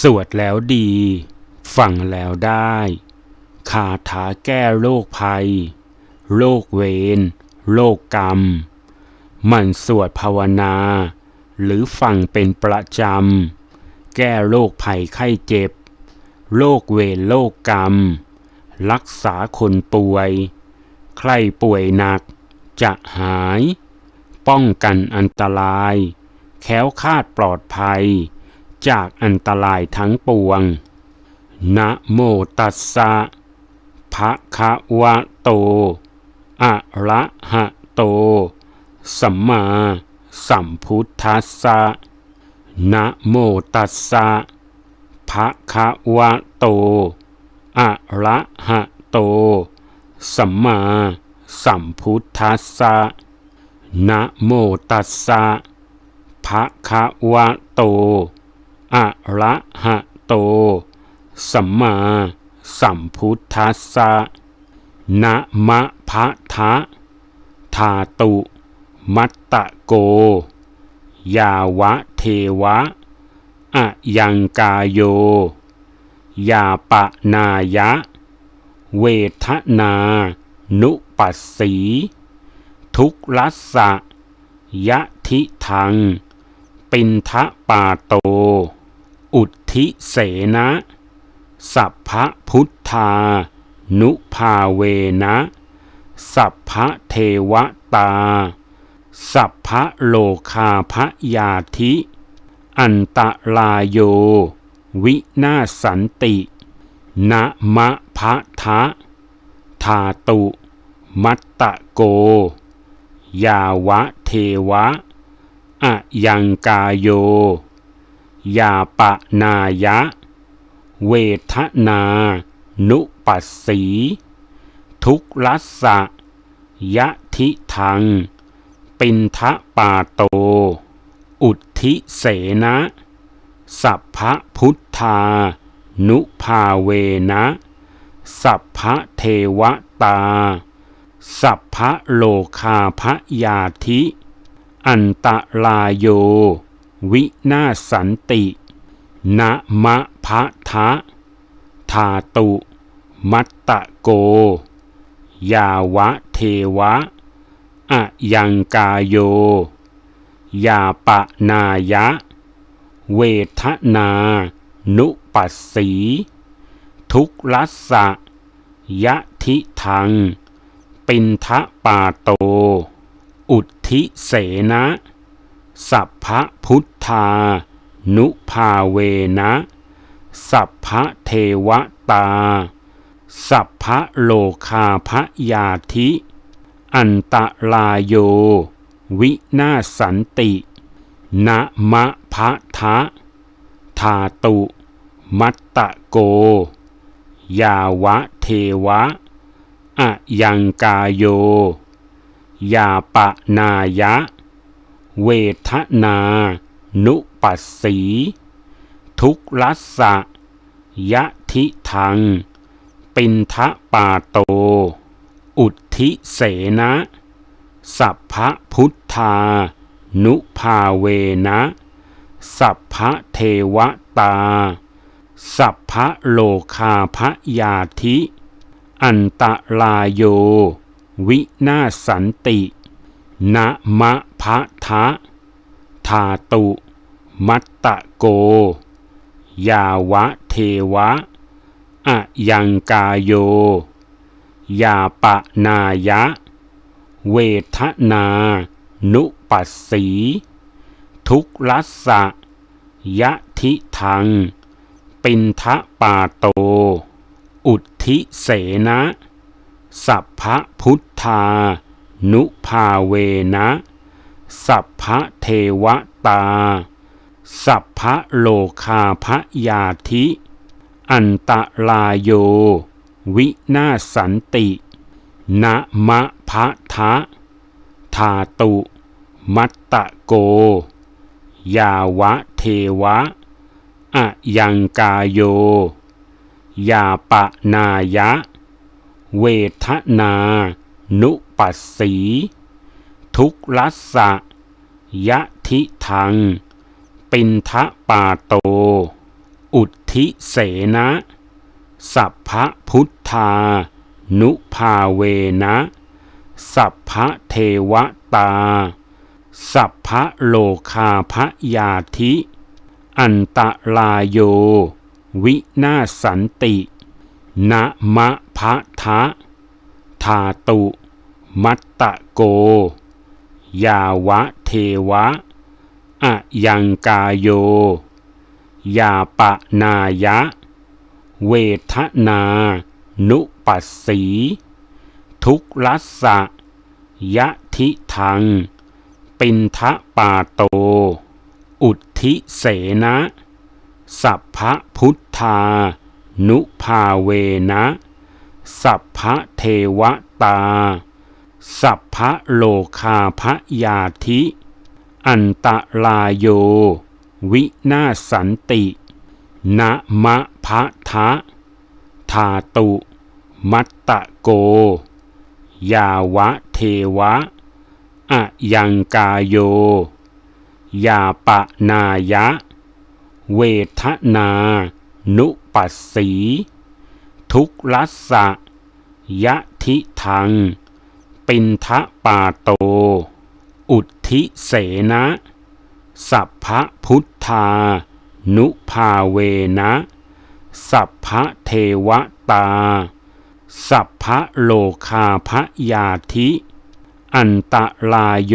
สวดแล้วดี ฟังแล้วได้คาถาแก้โรคภัย โรคเวร โรคกรรม มันสวดภาวนา หรือฟังเป็นประจำ แก้โรคภัยไข้เจ็บ โรคเวรโรคกรรม รักษาคนป่วย ใครป่วยหนัก จะหาย ป้องกันอันตราย แค้วคาดปลอดภัย จากอันตรายทั้งปวง นะโมตัสสะภะคะวะโต อะระหะโต สัมมาสัมพุทธัสสะนะโมตัสสะภะคะวะโต อะระหะโต สัมมาสัมพุทธัสสะนะโมตัสสะภะคะวะโต อะระหะโต สัมมาสัมพุทธัสสะนะมะพะทะทาตุ มัตตะโก ยาวะเทวะ อะยังกาโย ยาปะนายะ เวทนา นุปัสสี ทุกลัสสะยะทิทัง ปินทะปาโต อุทิเสนะสัพพะพุทธา นุภาเวนะ สัพพะเทวตา สัพพะโลคาพยาธิ อันตลายโย วินาสันติ นะมะพะทะทาตุ มัตตะโก ยาวะเทวะอะยังกายโย ยาปะนายะ เวทนา นุปัสสี ทุกลัสสะยะทิทัง ปินทะปาโต อุทธิเสนะ สัพพะพุทธา นุภาเวนะ สัพพะเทวตา สัพพะโลคาพยาธิ อันตลายโย วินาสันตินะมะพะทะทาตุ มัตตะโก ยาวะเทวะ อะยังกาโย ยาปะนายะ เวทนา นุปัสสี ทุกลัสสะยะทิทัง ปินทะปาโต อุทธิเสนะ สัพพะพุท ธานุภาเวนะ สัพพะเทวตา สัพพะโลคาพยาธิ อันตลายโย วินาสันตินะมะพะทะทาตุ มัตตะโก ยาวะเทวะ อะยังกาโย ยาปะนายะ เวทนา นุปัสสี ทุกลัสสะยะทิทัง ปินทะปาโต อุทิเสนะสัพพะพุทธา นุภาเวนะสัพพะเทวตา สัพพะโลคาพยาธิ อันตลายโย วินาสันติ นะมะพะทะ ทาตุ มัตตะโก ยาวะเทวะ อะยังกาโย ยาปะนายะ เวทนา นุปัสสี ทุกลัสสะยะทิทัง ปินทะปาโต อุทธิเสนะ สัพพะพุทธา นุภาเวนะ สัพพะเทวตา สัพพะโลคาพยาธิ อันตลายโย วินาสันติ นะมะพะทะทาตุ มัตตะโก ยาวะเทวะ อะยังกาโย ยาปะนายะ เวทนา นุปัสสี ทุกลัสสะยะทิทัง ปินทะปาโต อุทธิเสนะสัพพะพุทธา นุภาเวนะ สัพพะเทวตา สัพพะโลคาพยาธิ อันตลายโย วินาสันติ นะมะพะทะทาตุ มัตตะโก ยาวะเทวะ อะยังกายโย ยาปะนายะ เวทนา นุปัสสี ทุกลัสสะยะทิทัง ปินทะปาโต อุทธิเสนะ สัพพพุทธา นุภาเวนะ สัพพเทวตา สัพพะโลคาพยาธิ อันตลายโย วินาสันตินะมะพะทะทาตุ มัตตะโก ยาวะเทวะ อะยังกาโย ยาปะนายะ เวทนา นุปัสสี ทุกลัสสะยะทิทัง ปินทะปาโต อุทิเสนะสัพพะพุทธา นุภาเวนะ สัพพะเทวตา สัพพะโลคาพยาธิ อันตลายโย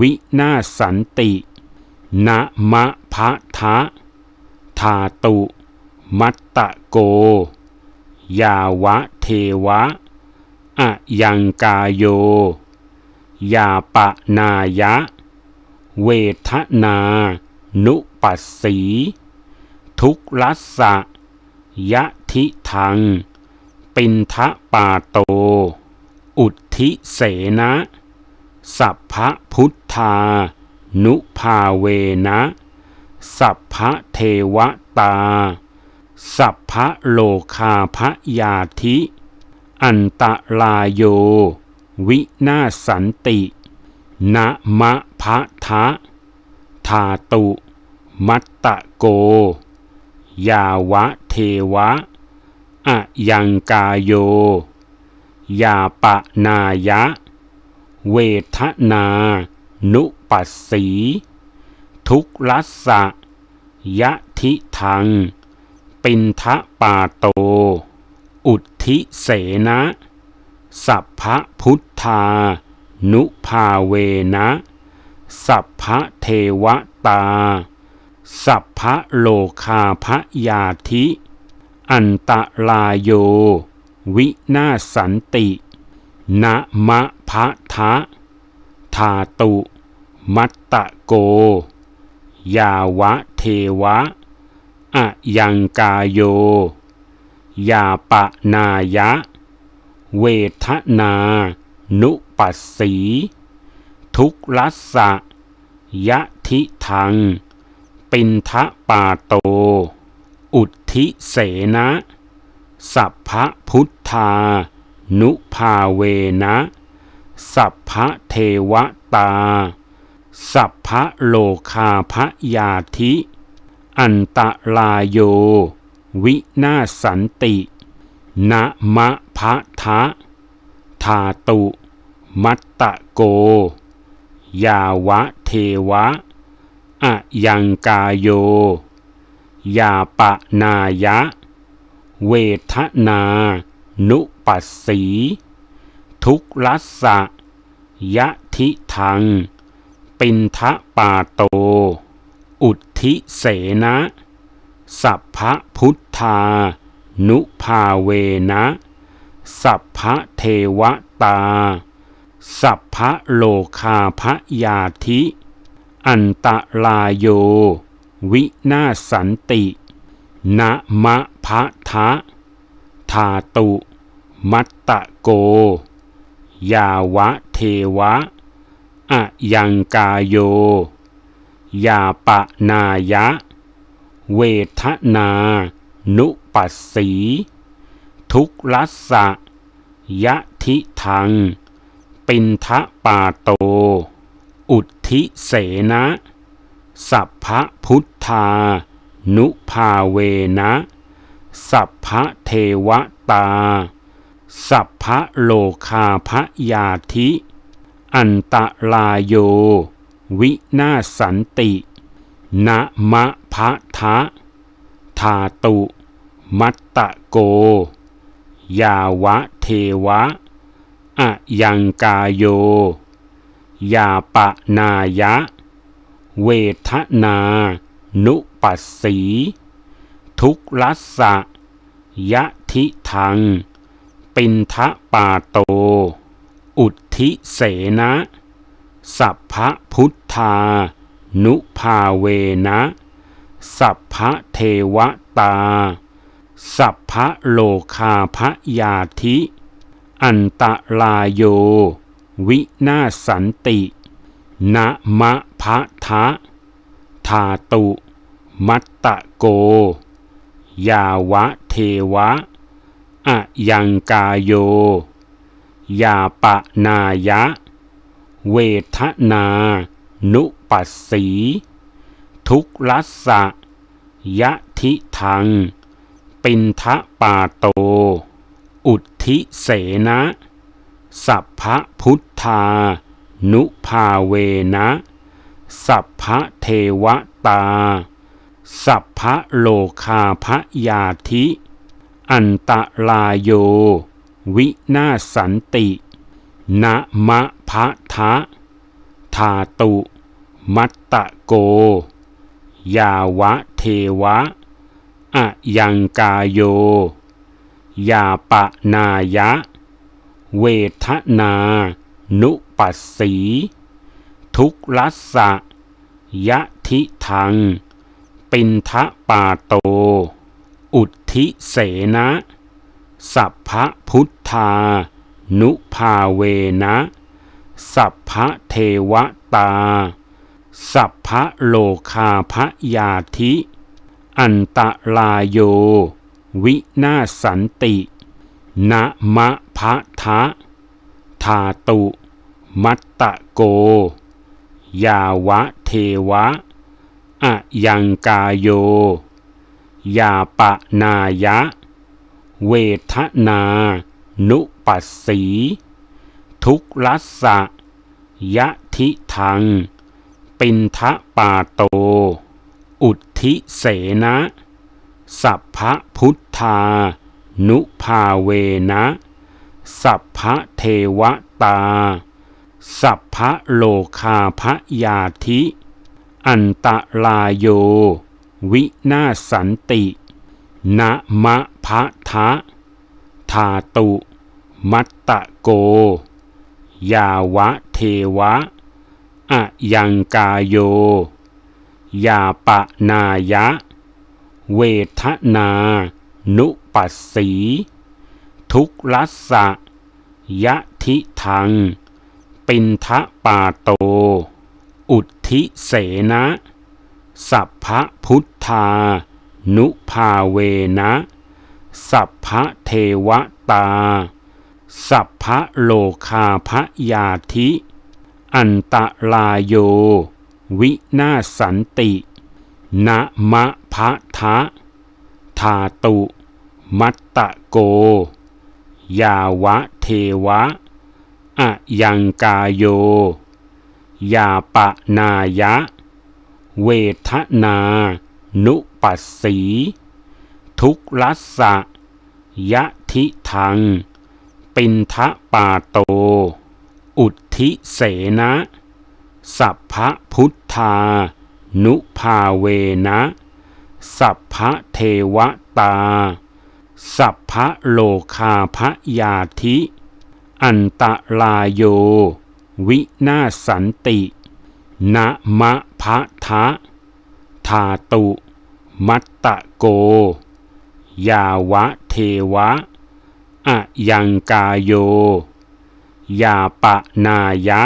วินาสันตินะมะพะทะทาตุ มัตตะโก ยาวะเทวะ อะยังกายโย ยาปะนายะ เวทนา นุปัสสี ทุกลัสสะยะทิทัง ปินทะปาโต อุทิเสนะสัพพะพุทธา นุภาเวนะสัพพะเทวตา สัพพะโลคาพยาธิ อันตลายโย วินาสันตินะมะพะทะทาตุ มัตตะโก ยาวะเทวะ อะยังกายโย ยาปะนายะ เวทนา นุปัสสี ทุกลัสสะยะทิทัง ปินทะปาโต อุท ธิเสนะสัพพะพุทธา นุภาเวนะ สัพพะเทวตา สัพพะโลคาพยาธิ อันตลายโย วินาสันติ นะมะพะทะทาตุ มัตตะโก ยาวะเทวะอะยังกาโย ยาปะนายะ เวทนา นุปัสสี ทุกลัสสะยะทิทัง ปินทะปาโต อุทธิเสนะสัพพะพุทธา นุภาเวนะ สัพพะเทวตา สัพพะโลคาพยาธิ อันตลายโย วินาสันติ นะมะพะทะ ทาตุ มัตตะโก ยาวะเทวะ อะยังกายโย ยาปะนายะ เวทนา นุปัสสี ทุกลัสสะยะทิทัง ปินทะปาโต อุทธิเสนะ สัพพะพุทธา นุภาเวนะ สัพพะเทวตา สัพพะโลคาพยาธิ อันตลายโย วินาสันตินะมะพะทะทาตุ มัตตะโก ยาวะเทวะ อะยังกาโย ยาปะนายะ เวทนา นุปัสสี ทุกลัสสะยะทิทัง ปินทะปาโต อุทิเสนะสัพพะพุทธา นุภาเวนะ สัพพะเทวตา สัพพะโลคาพยาธิ อันตรายโย วินาสันติ นะมะพะทะทาตุ มัตตะโก ยาวะเทวะ อะยังกาโย ยาปะนายะ เวทนา นุปัสสี ทุกลัสสะยะทิทัง ปินทะปาโต อุทธิเสนะ สัพพพุทธา นุภาเวนะสัพพะเทวตา สัพพะโลคาพยาธิ อันตรายโย วินาสันตินะมะพะทะทาตุ มัตตะโก ยาวะเทวะ อะยังกาโย ยาปะนายะ เวทนา นุ ปัสสี ทุกลัสสะยะทิทัง ปินทะปาโต อุทธิเสนะ สัพพะพุทธา นุภาเวนะ สัพพะเทวตา สัพพะโลคาพยาธิ อันตรายโย วินาสันตินะมะพะทะ ทาตุ มัตตะโก ยาวะเทวะ อะยังกาโย ยาปะนายะ เวทนา นุปัสสี ทุกลัสสะยะทิทัง ปินทะปาโต อุทธิเสนะสัพพะพุทธา นุภาเวนะ สัพพะเทวตา สัพพะโลคาพยาธิ อันตรายโย วินาสันติ นะมะพะทะทาตุ มัตตะโก ยาวะเทวะ อะยังกายโย ยาปะนายะ เวทนา นุปัสสี ทุกลัสสะยะทิทัง ปินทะปาโต อุทธิเสนะ สัพพะพุทธา นุภาเวนะ สัพพะเทวตา สัพพะโลคาพยาธิ อันตรายโย วินาสันตินะมะพะทะทาตุ มัตตะโก ยาวะเทวะ อะยังกายโย ยาปะนายะ เวทนา นุปัสสี ทุกลัสสะยะทิทัง ปินทะปาโต อุทิเสนะ สัพพะพุทธา นุภาเวนะ สัพพะเทวตา สัพพะโลคาพยาธิ อันตรายโย วินาสันตินะมะพะทะทาตุ มัตตะโก ยาวะเทวะ อะยังกาโย ยาปะนายะ เวทนา นุปัสสี ทุกลัสสะยะทิทัง ปินทะปาโต อุท ธิเสนะสัพพะพุทธา นุภาเวนะสัพพะเทวตา สัพพะโลคาพยาธิ อันตรายโย วินาสันตินะมะพะทะทาตุ มัตตะโก ยาวะเทวะอะยังกายโย ยาปะนายะ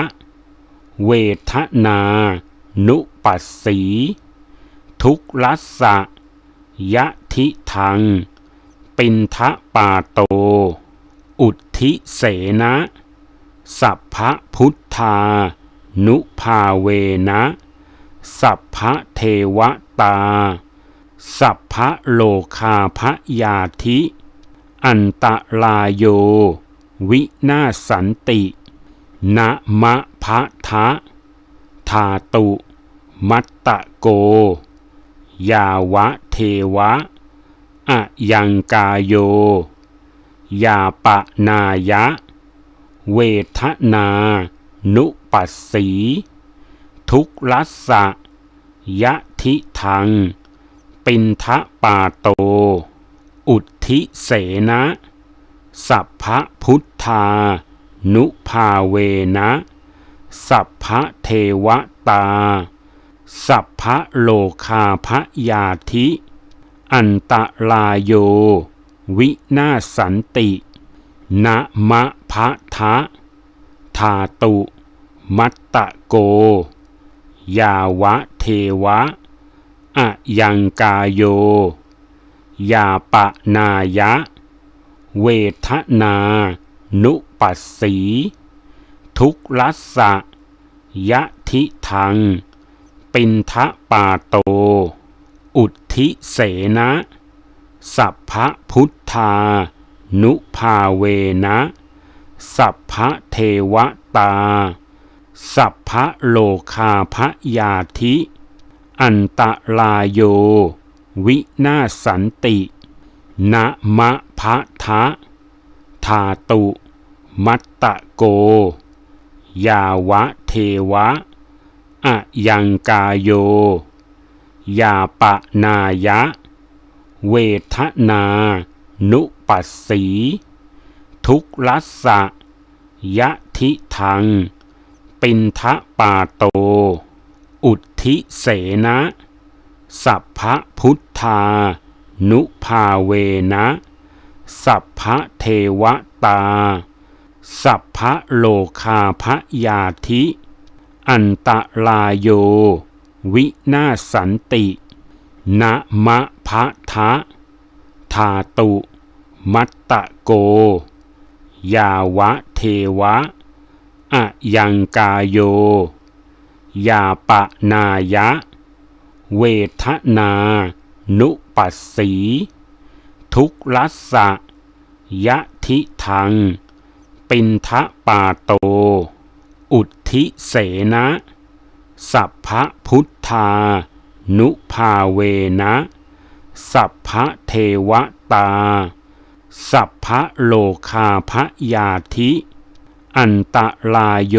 เวทนา นุปัสสี ทุกลัสสะยะทิทัง ปินทะปาโต อุทธิเสนะ สัพพะพุทธา นุภาเวนะ สัพพะเทวตา สัพพะโลคาพยาธิ อันตรายโย วินาสันติ นะมะพะทะทาตุ มัตตะโก ยาวะเทวะ อะยังกาโย ยาปะนายะ เวทนา นุปัสสี ทุกลัสสะ ยะทิทัง ปินทะปาโต อุทธิเสนะ สัพพะพุทธา นุภาเวนะ สัพพะเทวตา สัพพะโลคาพยาธิ อันตรายโย วินาสันติ นะมะพะทะทาตุ มัตตะโก ยาวะเทวะ อะยังกายโย ยาปะนายะ เวทนา นุปัสสี ทุกลัสสะยะทิทัง ปินทะปาโต อุทธิเสนะ สัพพะพุทธา นุภาเวนะ สัพพะเทวตา สัพพะโลคาพยาธิ อันตรายโย วินาศสันติ นะมะพะทะทาตุ มัตตะโก ยาวะเทวะ อะยังกาโย ยาปะนายะ เวทนา นุปัสสี ทุกลัสสะยะทิทัง ปินทะปาโต อุทธิเสนะ สัพพพุทธา นุภาเวนะ สัพพะเทวตา สัพพะโลคาพยาธิ อันตรายโย วินาสันตินะมะพะทะทาตุ มัตตะโก ยาวะเทวะ อะยังกาโย ยาปะนายะ เวทนา นุ ปัสสี ทุกลัสสะยะทิทัง ปินทะปาโต อุทิเสนะสัพพะพุทธา นุภาเวนะสัพพะเทวตา สัพพะโลคาพยาธิ อันตรายโย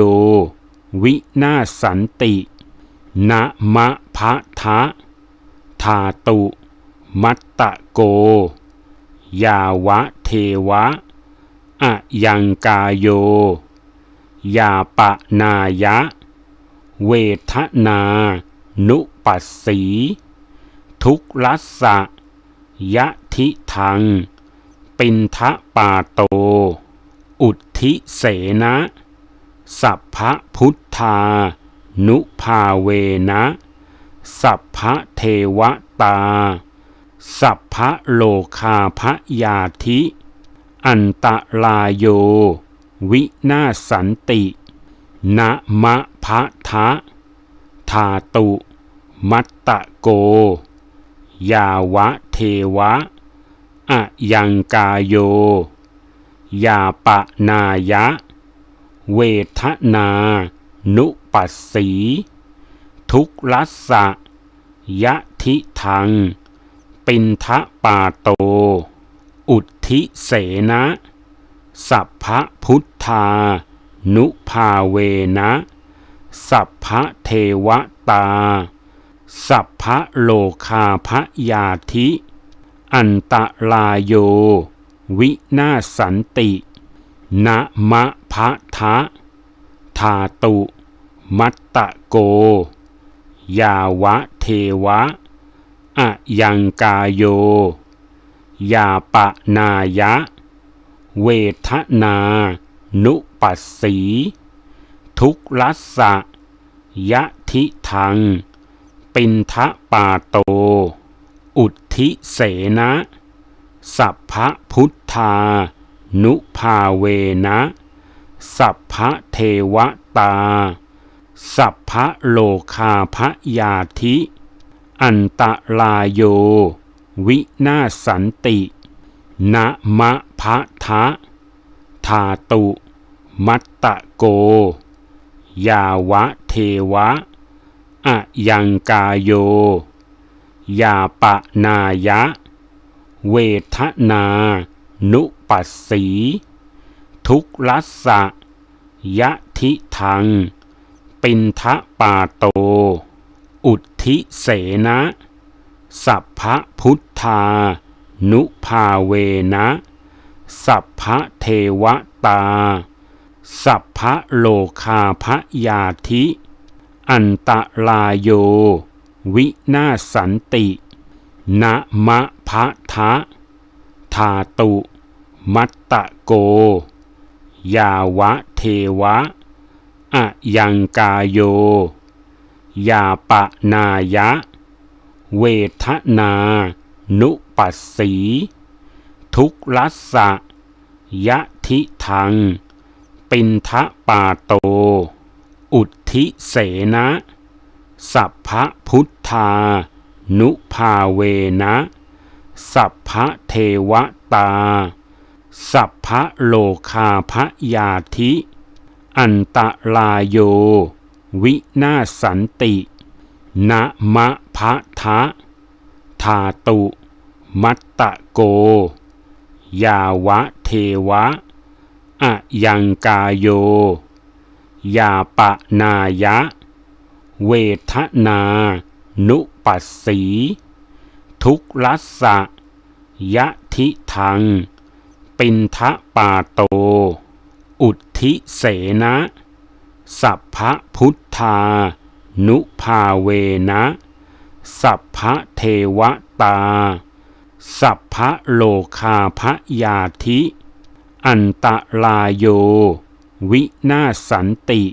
วินาสันติ นะมะพะทะ ทาตุ มัตตะโก ยาวะเทวะ อะยังกายโย ยาปะนายะ เวทนา นุปัสสี ทุกลัสสะยะทิทัง ปินทะปาโต อุทธิเสนะ สัพพะพุทธา นุภาเวนะ สัพพะเทวตา สัพพะโลคาพยาธิ อันตรายโย วินาสันติ นะมะพะทะทาตุ มัตตะโก ยาวะเทวะ อะยังกายโย ยาปะนายะ เวทนา นุปัสสี ทุกลัสสะยะทิทัง ปินทะปาโต อุทธิเสนะสัพพะพุทธา นุภาเวนะ สัพพะเทวตา สัพพะโลคาพยาธิ อันตรายโย วินาสันติ นะมะพะทะทาตุ มัตตะโก ยาวะเทวะ อะยังกายโย ยาปะนายะ เวทนา นุปัสสี ทุกลัสสะยะทิทัง ปินทะปาโต อุทธิเสนะ สัพพะพุทธา นุภาเวนะ สัพพะเทวตา สัพพะโลคาพยาธิ อันตรายโย วินาสันตินะมะพะทะทาตุ มัตตะโก ยาวะเทวะ อะยังกายโย ยาปะนายะ เวทนา นุปัสสี ทุกลัสสะยะทิทัง ปินทะปาโต อุท ธิเสนะสัพพพุทธา นุภาเวนะ สัพพเทวตา สัพพโลคาพยาธิ อันตรายโย วินาสันตินะมะพะทะทาตุ มัตตะโก ยาวะเทวะอะยังกายโย ยาปะนายะ เวทนา นุปัสสี ทุกลัสสะยะทิทัง ปินทะปาโต อุทิเสนะสัพพะพุทธา นุภาเวนะสัพพะเทวตา สัพพะโลคาพยาธิ อันตรายโย วินาสันติ นะมะพะทะทาตุ มัตตะโก ยาวะเทวะ อะยังกาโย ยาปะนายะ เวทนา นุปัสสี ทุกลัสสะยะทิทัง ปินทะปาโต อุทธิเสนะ สัพพะพุทธา นุภาเวนะ สัพพะเทวตา สัพพะโลคาพยาธิ อันตรายโย วินาสันติ